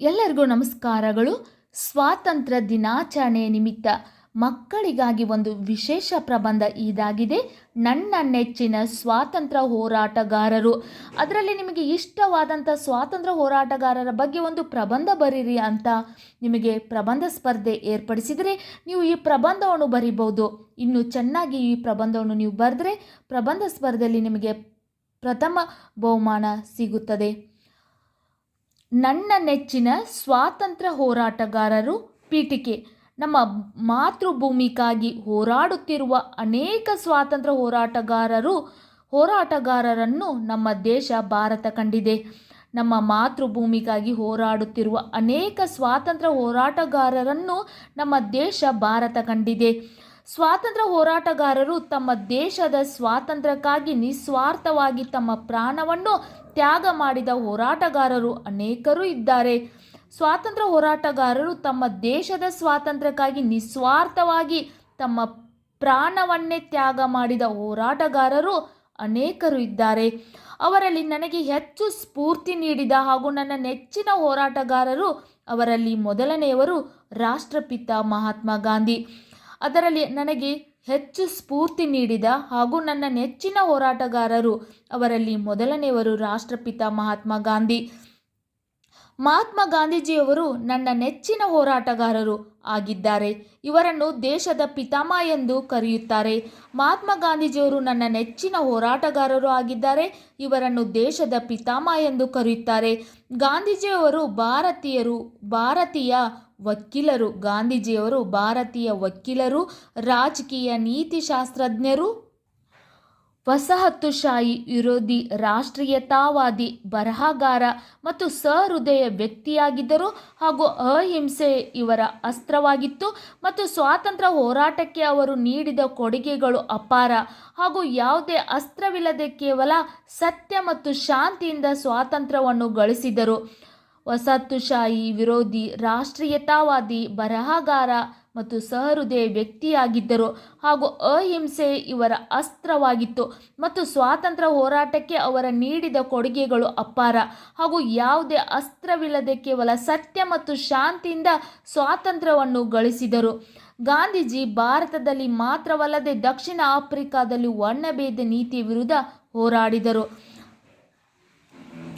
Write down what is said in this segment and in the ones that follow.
ಎಲ್ಲರಿಗೂ ನಮಸ್ಕಾರಗಳು. ಸ್ವಾತಂತ್ರ್ಯ ದಿನಾಚರಣೆ ನಿಮಿತ್ತ ಮಕ್ಕಳಿಗಾಗಿ ಒಂದು ವಿಶೇಷ ಪ್ರಬಂಧ ಇದಾಗಿದೆ. ನನ್ನ ನೆಚ್ಚಿನ ಸ್ವಾತಂತ್ರ್ಯ ಹೋರಾಟಗಾರರು. ಅದರಲ್ಲಿ ನಿಮಗೆ ಇಷ್ಟವಾದಂಥ ಸ್ವಾತಂತ್ರ್ಯ ಹೋರಾಟಗಾರರ ಬಗ್ಗೆ ಒಂದು ಪ್ರಬಂಧ ಬರೀರಿ ಅಂತ ನಿಮಗೆ ಪ್ರಬಂಧ ಸ್ಪರ್ಧೆ ಏರ್ಪಡಿಸಿದರೆ ನೀವು ಈ ಪ್ರಬಂಧವನ್ನು ಬರಿಬೋದು ಇನ್ನು ಚೆನ್ನಾಗಿ ಈ ಪ್ರಬಂಧವನ್ನು ನೀವು ಬರೆದ್ರೆ ಪ್ರಬಂಧ ಸ್ಪರ್ಧೆಯಲ್ಲಿ ನಿಮಗೆ ಪ್ರಥಮ ಬಹುಮಾನ ಸಿಗುತ್ತದೆ. ನನ್ನ ನೆಚ್ಚಿನ ಸ್ವಾತಂತ್ರ್ಯ ಹೋರಾಟಗಾರರು ಪೀಠಿಕೆ. ನಮ್ಮ ಮಾತೃಭೂಮಿಗಾಗಿ ಹೋರಾಡುತ್ತಿರುವ ಅನೇಕ ಸ್ವಾತಂತ್ರ್ಯ ಹೋರಾಟಗಾರರು, ಹೋರಾಟಗಾರರನ್ನು ನಮ್ಮ ದೇಶ, ಭಾರತ ಕಂಡಿದೆ. ನಮ್ಮ ಮಾತೃಭೂಮಿಗಾಗಿ ಹೋರಾಡುತ್ತಿರುವ ಅನೇಕ ಸ್ವಾತಂತ್ರ್ಯ ಹೋರಾಟಗಾರರನ್ನು ನಮ್ಮ ದೇಶ, ಭಾರತ ಕಂಡಿದೆ. ಸ್ವಾತಂತ್ರ್ಯ ಹೋರಾಟಗಾರರು ತಮ್ಮ ದೇಶದ ಸ್ವಾತಂತ್ರ್ಯಕ್ಕಾಗಿ ನಿಸ್ವಾರ್ಥವಾಗಿ ತಮ್ಮ ಪ್ರಾಣವನ್ನು ತ್ಯಾಗ ಮಾಡಿದ ಹೋರಾಟಗಾರರು ಅನೇಕರು ಇದ್ದಾರೆ. ಸ್ವಾತಂತ್ರ್ಯ ಹೋರಾಟಗಾರರು ತಮ್ಮ ದೇಶದ ಸ್ವಾತಂತ್ರ್ಯಕ್ಕಾಗಿ ನಿಸ್ವಾರ್ಥವಾಗಿ ತಮ್ಮ ಪ್ರಾಣವನ್ನೇ ತ್ಯಾಗ ಮಾಡಿದ ಹೋರಾಟಗಾರರು ಅನೇಕರು ಇದ್ದಾರೆ. ಅವರಲ್ಲಿ ನನಗೆ ಹೆಚ್ಚು ಸ್ಫೂರ್ತಿ ನೀಡಿದ ಹಾಗೂ ನನ್ನ ನೆಚ್ಚಿನ ಹೋರಾಟಗಾರರು ಅವರಲ್ಲಿ ಮೊದಲನೆಯವರು ರಾಷ್ಟ್ರಪಿತ ಮಹಾತ್ಮ ಗಾಂಧಿ. ಅದರಲ್ಲಿ ನನಗೆ ಹೆಚ್ಚು ಸ್ಫೂರ್ತಿ ನೀಡಿದ ಹಾಗೂ ನನ್ನ ನೆಚ್ಚಿನ ಹೋರಾಟಗಾರರು ಅವರಲ್ಲಿ ಮೊದಲನೆಯವರು ರಾಷ್ಟ್ರಪಿತ ಮಹಾತ್ಮ ಗಾಂಧಿ. ಮಹಾತ್ಮ ಗಾಂಧೀಜಿಯವರು ನನ್ನ ನೆಚ್ಚಿನ ಹೋರಾಟಗಾರರು ಆಗಿದ್ದಾರೆ. ಇವರನ್ನು ದೇಶದ ಪಿತಾಮ ಎಂದು ಕರೆಯುತ್ತಾರೆ. ಮಹಾತ್ಮ ಗಾಂಧೀಜಿಯವರು ನನ್ನ ನೆಚ್ಚಿನ ಹೋರಾಟಗಾರರು ಆಗಿದ್ದಾರೆ. ಇವರನ್ನು ದೇಶದ ಪಿತಾಮ ಎಂದು ಕರೆಯುತ್ತಾರೆ. ಗಾಂಧೀಜಿಯವರು ಭಾರತೀಯರು, ಭಾರತೀಯ ವಕೀಲರು. ಗಾಂಧೀಜಿಯವರು ಭಾರತೀಯ ವಕೀಲರು, ರಾಜಕೀಯ ನೀತಿಶಾಸ್ತ್ರಜ್ಞರು ವಸಾಹತುಶಾಹಿ ವಿರೋಧಿ ರಾಷ್ಟ್ರೀಯತಾವಾದಿ ಬರಹಗಾರ ಮತ್ತು ಸಹೃದಯ ವ್ಯಕ್ತಿಯಾಗಿದ್ದರು ಹಾಗೂ ಅಹಿಂಸೆ ಇವರ ಅಸ್ತ್ರವಾಗಿತ್ತು ಮತ್ತು ಸ್ವಾತಂತ್ರ್ಯ ಹೋರಾಟಕ್ಕೆ ಅವರು ನೀಡಿದ ಕೊಡುಗೆಗಳು ಅಪಾರ ಹಾಗೂ ಯಾವುದೇ ಅಸ್ತ್ರವಿಲ್ಲದೆ ಕೇವಲ ಸತ್ಯ ಮತ್ತು ಶಾಂತಿಯಿಂದ ಸ್ವಾತಂತ್ರ್ಯವನ್ನು ಗಳಿಸಿದರು. ವಸಾಹತುಶಾಹಿ ವಿರೋಧಿ ರಾಷ್ಟ್ರೀಯತಾವಾದಿ ಬರಹಗಾರ ಮತ್ತು ಸಹೃದಯ ವ್ಯಕ್ತಿಯಾಗಿದ್ದರು ಹಾಗೂ ಅಹಿಂಸೆ ಇವರ ಅಸ್ತ್ರವಾಗಿತ್ತು ಮತ್ತು ಸ್ವಾತಂತ್ರ್ಯ ಹೋರಾಟಕ್ಕೆ ಅವರ ನೀಡಿದ ಕೊಡುಗೆಗಳು ಅಪಾರ ಹಾಗೂ ಯಾವುದೇ ಅಸ್ತ್ರವಿಲ್ಲದೆ ಕೇವಲ ಸತ್ಯ ಮತ್ತು ಶಾಂತಿಯಿಂದ ಸ್ವಾತಂತ್ರ್ಯವನ್ನು ಗಳಿಸಿದರು. ಗಾಂಧೀಜಿ ಭಾರತದಲ್ಲಿ ಮಾತ್ರವಲ್ಲದೆ ದಕ್ಷಿಣ ಆಫ್ರಿಕಾದಲ್ಲಿ ವರ್ಣಭೇದ ನೀತಿಯ ವಿರುದ್ಧ ಹೋರಾಡಿದರು.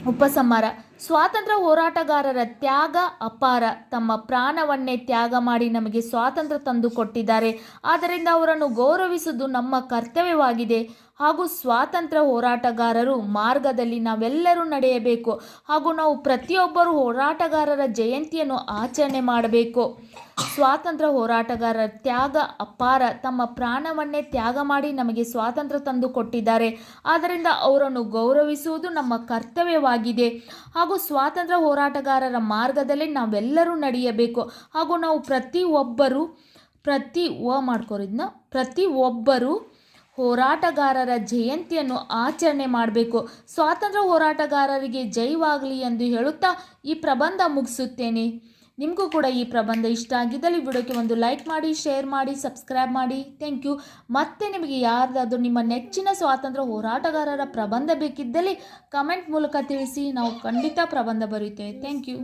ಉಪಸಂಹಾರ ಸ್ವಾತಂತ್ರ್ಯ ಹೋರಾಟಗಾರರ ತ್ಯಾಗ ಅಪಾರ. ತಮ್ಮ ಪ್ರಾಣವನ್ನೇ ತ್ಯಾಗ ಮಾಡಿ ನಮಗೆ ಸ್ವಾತಂತ್ರ್ಯ ತಂದು ಕೊಟ್ಟಿದ್ದಾರೆ. ಆದ್ದರಿಂದ ಅವರನ್ನು ಗೌರವಿಸುವುದು ನಮ್ಮ ಕರ್ತವ್ಯವಾಗಿದೆ. ಹಾಗೂ ಸ್ವಾತಂತ್ರ್ಯ ಹೋರಾಟಗಾರರು ಮಾರ್ಗದಲ್ಲಿ ನಾವೆಲ್ಲರೂ ನಡೆಯಬೇಕು. ಹಾಗೂ ನಾವು ಪ್ರತಿಯೊಬ್ಬರು ಹೋರಾಟಗಾರರ ಜಯಂತಿಯನ್ನು ಆಚರಣೆ ಮಾಡಬೇಕು. ಸ್ವಾತಂತ್ರ್ಯ ಹೋರಾಟಗಾರರ ತ್ಯಾಗ ಅಪಾರ. ತಮ್ಮ ಪ್ರಾಣವನ್ನೇ ತ್ಯಾಗ ಮಾಡಿ ನಮಗೆ ಸ್ವಾತಂತ್ರ್ಯ ತಂದು ಕೊಟ್ಟಿದ್ದಾರೆ ಆದ್ದರಿಂದ ಅವರನ್ನು ಗೌರವಿಸುವುದು ನಮ್ಮ ಕರ್ತವ್ಯವಾಗಿದೆ. ಹಾಗೂ ಸ್ವಾತಂತ್ರ್ಯ ಹೋರಾಟಗಾರರ ಮಾರ್ಗದಲ್ಲಿ ನಾವೆಲ್ಲರೂ ನಡೆಯಬೇಕು. ಹಾಗೂ ನಾವು ಪ್ರತಿ ಒಬ್ಬರು ಪ್ರತಿ ಓ ಮಾಡ್ಕೋರಿದ್ನ ಪ್ರತಿ ಒಬ್ಬರು ಹೋರಾಟಗಾರರ ಜಯಂತಿಯನ್ನು ಆಚರಣೆ ಮಾಡಬೇಕು. ಸ್ವಾತಂತ್ರ್ಯ ಹೋರಾಟಗಾರರಿಗೆ ಜೈವಾಗಲಿ ಎಂದು ಹೇಳುತ್ತಾ ಈ ಪ್ರಬಂಧ ಮುಗಿಸುತ್ತೇನೆ. ನಿಮಗೂ ಕೂಡ ಈ ಪ್ರಬಂಧ ಇಷ್ಟ ಆಗಿದ್ದಲ್ಲಿ ವಿಡಿಯೋಕ್ಕೆ ಒಂದು ಲೈಕ್ ಮಾಡಿ, ಶೇರ್ ಮಾಡಿ, ಸಬ್ಸ್ಕ್ರೈಬ್ ಮಾಡಿ. Thank you. ಮತ್ತೆ ನಿಮಗೆ ಯಾರದಾದರೂ ನಿಮ್ಮ ನೆಚ್ಚಿನ ಸ್ವಾತಂತ್ರ್ಯ ಹೋರಾಟಗಾರರ ಪ್ರಬಂಧ ಬೇಕಿದ್ದಲ್ಲಿ ಕಮೆಂಟ್ ಮೂಲಕ ತಿಳಿಸಿ. ನಾವು ಖಂಡಿತ ಪ್ರಬಂಧ ಬರೆಯುತ್ತೇವೆ. Thank you.